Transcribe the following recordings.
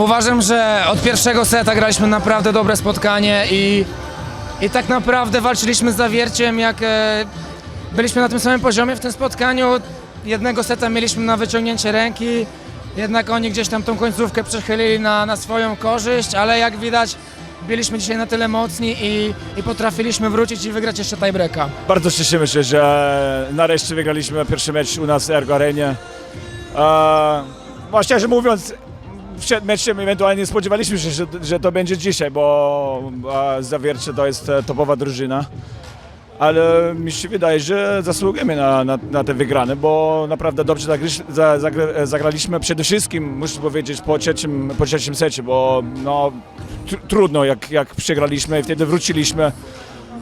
Uważam, że od pierwszego seta graliśmy naprawdę dobre spotkanie i, i tak naprawdę walczyliśmy z zawierciem, jak e, byliśmy na tym samym poziomie w tym spotkaniu. Jednego seta mieliśmy na wyciągnięcie ręki, jednak oni gdzieś tam tą końcówkę przechylili na, na swoją korzyść, ale jak widać byliśmy dzisiaj na tyle mocni i, i potrafiliśmy wrócić i wygrać jeszcze tiebreaka. Bardzo cieszymy się, że nareszcie wygraliśmy pierwszy mecz u nas w Ergo Arenie. E, no szczerze mówiąc, przed meczem ewentualnie nie spodziewaliśmy się, że, że to będzie dzisiaj, bo Zawiercie to jest e, topowa drużyna. Ale mi się wydaje, że zasługujemy na, na, na te wygrane, bo naprawdę dobrze zagryś, za, zagra, zagraliśmy przede wszystkim, muszę powiedzieć, po trzecim, po trzecim secie, bo no, tr trudno jak, jak przegraliśmy i wtedy wróciliśmy.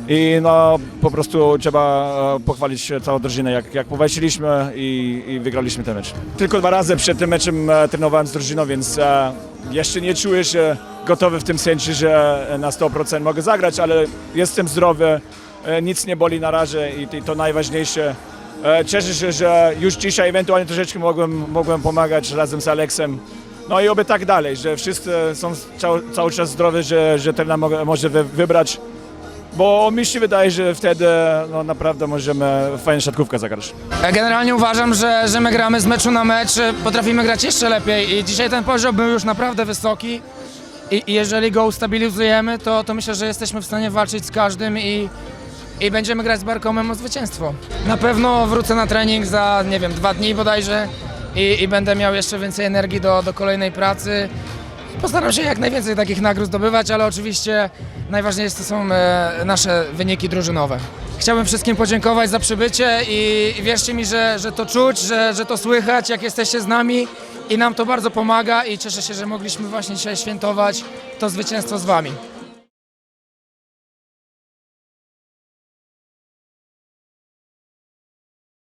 I no po prostu trzeba e, pochwalić całą drużynę, jak, jak powalczyliśmy i, i wygraliśmy ten mecz. Tylko dwa razy przed tym meczem e, trenowałem z drużyną, więc e, jeszcze nie czuję się gotowy w tym sensie, że na 100% mogę zagrać, ale jestem zdrowy, nic nie boli na razie i, to najważniejsze. Cieszę się, że już dzisiaj ewentualnie troszeczkę mogłem, mogłem pomagać razem z Aleksem. No i oby tak dalej, że wszyscy są cały, czas zdrowi, że, że trener mo- może wy, wybrać bo mi się wydaje, że wtedy no, naprawdę możemy fajną siatkówkę zagrać. Generalnie uważam, że, że my gramy z meczu na mecz, potrafimy grać jeszcze lepiej i dzisiaj ten poziom był już naprawdę wysoki i, i jeżeli go ustabilizujemy, to, to myślę, że jesteśmy w stanie walczyć z każdym i, i będziemy grać z Barkomem o zwycięstwo. Na pewno wrócę na trening za, nie wiem, dwa dni bodajże i, i będę miał jeszcze więcej energii do, do kolejnej pracy. Postaram się jak najwięcej takich nagród zdobywać, ale oczywiście najważniejsze to są e, nasze wyniki drużynowe. Chciałbym wszystkim podziękować za przybycie i, i wierzcie mi, że, że to czuć, że, że to słychać, jak jesteście z nami i nam to bardzo pomaga i cieszę się, że mogliśmy właśnie dzisiaj świętować to zwycięstwo z wami.